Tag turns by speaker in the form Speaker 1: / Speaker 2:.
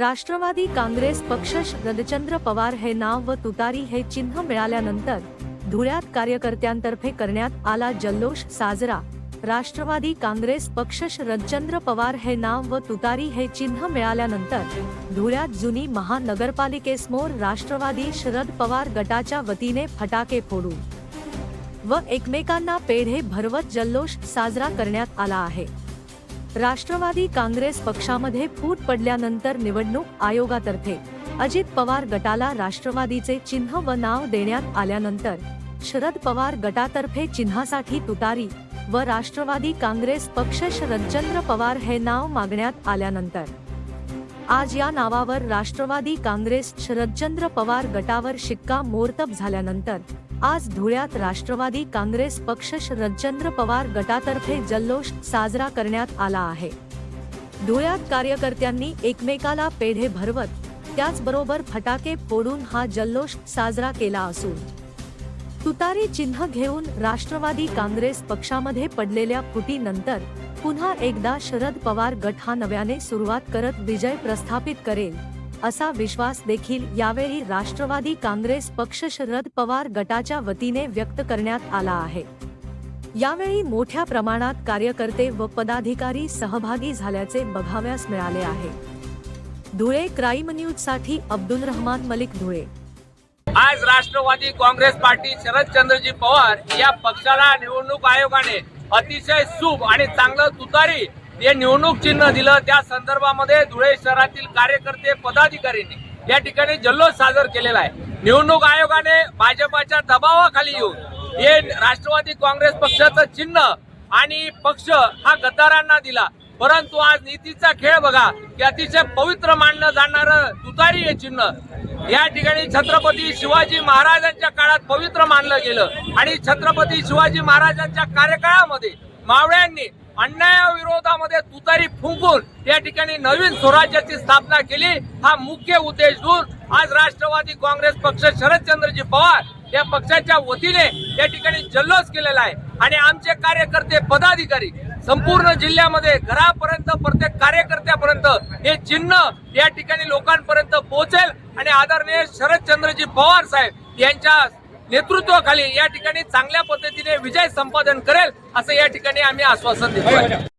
Speaker 1: राष्ट्रवादी काँग्रेस पक्ष शरदचंद्र पवार हे नाव व तुतारी हे चिन्ह मिळाल्यानंतर धुळ्यात कार्यकर्त्यांतर्फे करण्यात आला जल्लोष साजरा. राष्ट्रवादी काँग्रेस पक्ष शरदचंद्र पवार हे नाव व तुतारी हे चिन्ह मिळाल्यानंतर धुळ्यात जुनी महानगरपालिकेसमोर राष्ट्रवादी शरद पवार गटाच्या वतीने फटाके फोडू व एकमेकांना पेढे भरवत जल्लोष साजरा करण्यात आला आहे. राष्ट्रवादी काँग्रेस पक्षामध्ये फूट पडल्यानंतर निवडणूक आयोगातर्फे अजित पवार गटाला राष्ट्रवादीचे चिन्ह व नाव देण्यात आल्यानंतर शरद पवार गटातर्फे चिन्हासाठी तुतारी व राष्ट्रवादी काँग्रेस पक्ष शरदचंद्र पवार हे नाव मागण्यात आल्यानंतर. आज या नावावर राष्ट्रवादी काँग्रेस शरदचंद्र पवार गटावर शिक्का मोर्तब झाल्यानंतर आज धुळ्यात राष्ट्रवादी काँग्रेस पक्ष शरदचंद्र पवार गटातर्फे जल्लोष साजरा करण्यात आला आहे. धुळ्यात कार्यकर्त्यांनी एकमेकाला पेढे भरवत त्याचबरोबर फटाके फोडून हा जल्लोष साजरा केला असून तुतारी चिन्ह घेऊन राष्ट्रवादी काँग्रेस पक्षामध्ये पडलेल्या फुटीनंतर पुन्हा एकदा शरद पवार गट हा नव्याने सुरुवात करत विजय प्रस्थापित करेल. असा विश्वास देखील यावेळी राष्ट्रवादी काँग्रेस पक्ष शरद पवार गटाच्या वतीने व्यक्त करण्यात आला आहे. यावेळी मोठ्या प्रमाणात कार्यकर्ते व पदाधिकारी सहभागी झाल्याचे बघाव्यास मिळाले आहे. धुळे क्राईम न्यूजसाठी अब्दुल रहमान मलिक धुळे.
Speaker 2: आज राष्ट्रवादी काँग्रेस पार्टी शरदचंद्रजी पवार या पक्षाला निवडणूक आयोगाने अतिशय शुभ आणि चांगलं तुतारी हे निवडणूक चिन्ह दिलं त्या संदर्भामध्ये धुळे शहरातील कार्यकर्ते पदाधिकाऱ्यांनी या ठिकाणी जल्लोष सादर केलेला आहे. निवडणूक आयोगाने भाजपाच्या दबावाखाली येऊन हे राष्ट्रवादी काँग्रेस पक्षाचं चिन्ह आणि पक्ष हा गद्दारांना दिला. परंतु आज नीतीचा खेळ बघा की अतिशय पवित्र मानलं जाणारं तुतारी हे चिन्ह. या ठिकाणी छत्रपती शिवाजी महाराजांच्या काळात पवित्र मानलं गेलं आणि छत्रपती शिवाजी महाराजांच्या कार्यकाळामध्ये मावळ्यांनी अन्यायाविरोधामध्ये तुतारी फुंकून या ठिकाणी नवीन स्वराज्याची स्थापना केली हा मुख्य उद्देश घेऊन आज राष्ट्रवादी काँग्रेस पक्ष शरदचंद्रजी पवार या पक्षाच्या वतीने या ठिकाणी जल्लोष केलेला आहे. आणि आमचे कार्यकर्ते पदाधिकारी संपूर्ण जिल्ह्यामध्ये घरापर्यंत प्रत्येक कार्यकर्त्यापर्यंत हे चिन्ह या ठिकाणी लोकांपर्यंत पोहोचेल. आणि आदरणीय शरदचंद्रजी पवार साहेब यांच्या नेतृत्वाखाली या ठिकाणी चांगल्या पद्धतीने विजय संपादन करेल असं या ठिकाणी आम्ही आश्वासन देतो